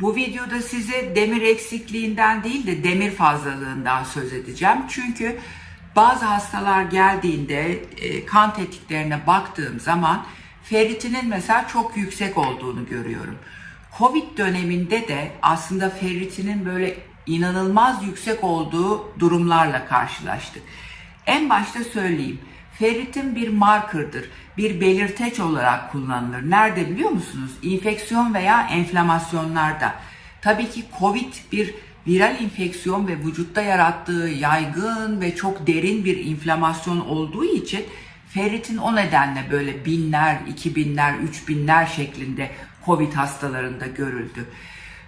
Bu videoda size demir eksikliğinden değil de demir fazlalığından söz edeceğim. Çünkü bazı hastalar geldiğinde e, kan tetkiklerine baktığım zaman ferritinin mesela çok yüksek olduğunu görüyorum. Covid döneminde de aslında ferritinin böyle inanılmaz yüksek olduğu durumlarla karşılaştık. En başta söyleyeyim. Ferritin bir markerdır, bir belirteç olarak kullanılır. Nerede biliyor musunuz? İnfeksiyon veya enflamasyonlarda. Tabii ki COVID bir viral infeksiyon ve vücutta yarattığı yaygın ve çok derin bir inflamasyon olduğu için ferritin o nedenle böyle binler, iki binler, üç binler şeklinde COVID hastalarında görüldü.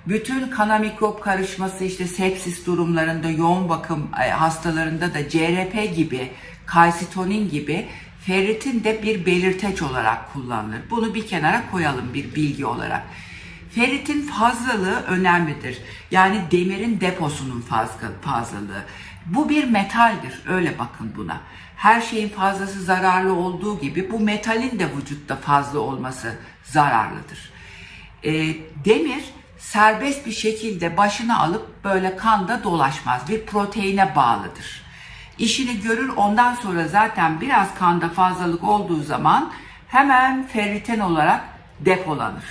Bütün kana mikrop karışması işte sepsis durumlarında yoğun bakım e, hastalarında da CRP gibi, kalsitonin gibi ferritin de bir belirteç olarak kullanılır. Bunu bir kenara koyalım bir bilgi olarak. Ferritin fazlalığı önemlidir. Yani demirin deposunun fazla, fazlalığı. Bu bir metaldir. Öyle bakın buna. Her şeyin fazlası zararlı olduğu gibi bu metalin de vücutta fazla olması zararlıdır. E, demir serbest bir şekilde başına alıp böyle kanda dolaşmaz. Bir proteine bağlıdır. İşini görür ondan sonra zaten biraz kanda fazlalık olduğu zaman hemen ferritin olarak depolanır.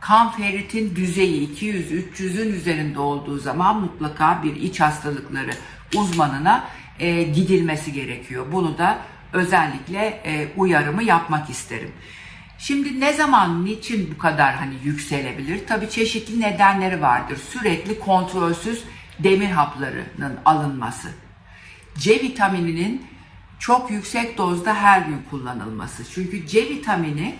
Kan ferritin düzeyi 200-300'ün üzerinde olduğu zaman mutlaka bir iç hastalıkları uzmanına e, gidilmesi gerekiyor. Bunu da özellikle e, uyarımı yapmak isterim. Şimdi ne zaman, niçin bu kadar hani yükselebilir? Tabii çeşitli nedenleri vardır. Sürekli kontrolsüz demir haplarının alınması. C vitamininin çok yüksek dozda her gün kullanılması. Çünkü C vitamini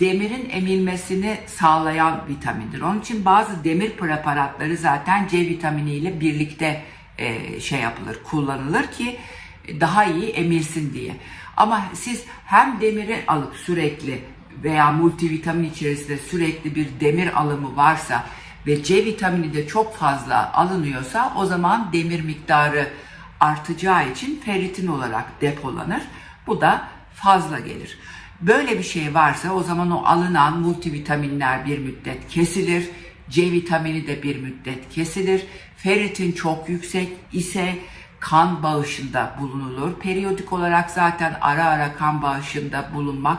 demirin emilmesini sağlayan vitamindir. Onun için bazı demir preparatları zaten C vitamini ile birlikte e, şey yapılır, kullanılır ki daha iyi emilsin diye. Ama siz hem demiri alıp sürekli veya multivitamin içerisinde sürekli bir demir alımı varsa ve C vitamini de çok fazla alınıyorsa o zaman demir miktarı artacağı için ferritin olarak depolanır. Bu da fazla gelir. Böyle bir şey varsa o zaman o alınan multivitaminler bir müddet kesilir. C vitamini de bir müddet kesilir. Ferritin çok yüksek ise kan bağışında bulunulur. Periyodik olarak zaten ara ara kan bağışında bulunmak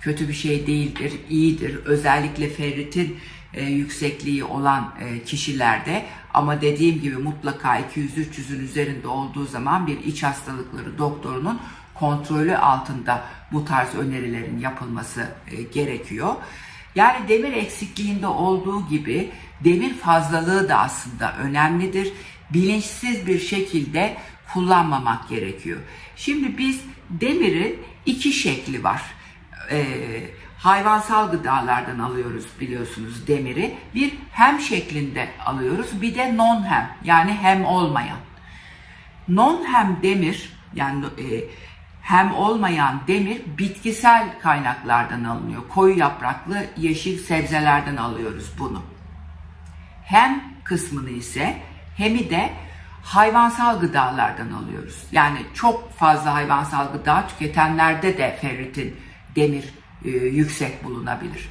kötü bir şey değildir, iyidir. Özellikle ferritin e, yüksekliği olan e, kişilerde ama dediğim gibi mutlaka 200-300'ün üzerinde olduğu zaman bir iç hastalıkları doktorunun kontrolü altında bu tarz önerilerin yapılması e, gerekiyor. Yani demir eksikliğinde olduğu gibi demir fazlalığı da aslında önemlidir. Bilinçsiz bir şekilde kullanmamak gerekiyor. Şimdi biz demirin iki şekli var. Ee, hayvansal gıdalardan alıyoruz biliyorsunuz demiri. Bir hem şeklinde alıyoruz bir de non hem yani hem olmayan. Non hem demir yani e, hem olmayan demir bitkisel kaynaklardan alınıyor. Koyu yapraklı yeşil sebzelerden alıyoruz bunu. Hem kısmını ise hemi de hayvansal gıdalardan alıyoruz. Yani çok fazla hayvansal gıda tüketenlerde de ferritin, demir e, yüksek bulunabilir.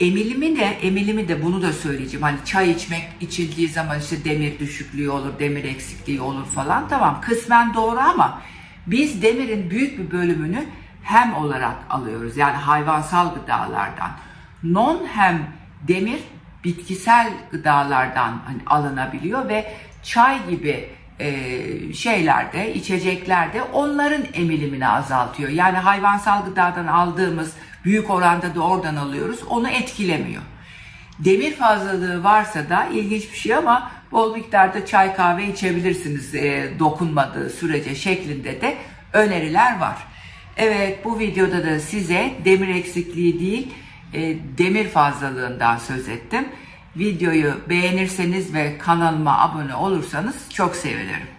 Emilimi de, emilimi de bunu da söyleyeceğim. Hani çay içmek içildiği zaman işte demir düşüklüğü olur, demir eksikliği olur falan. Tamam kısmen doğru ama biz demirin büyük bir bölümünü hem olarak alıyoruz. Yani hayvansal gıdalardan. Non hem demir bitkisel gıdalardan hani alınabiliyor ve çay gibi e, şeylerde, içeceklerde onların emilimini azaltıyor. Yani hayvansal gıdadan aldığımız büyük oranda da oradan alıyoruz. Onu etkilemiyor. Demir fazlalığı varsa da ilginç bir şey ama bol miktarda çay kahve içebilirsiniz e, dokunmadığı sürece şeklinde de öneriler var. Evet bu videoda da size demir eksikliği değil e, demir fazlalığından söz ettim. Videoyu beğenirseniz ve kanalıma abone olursanız çok sevinirim.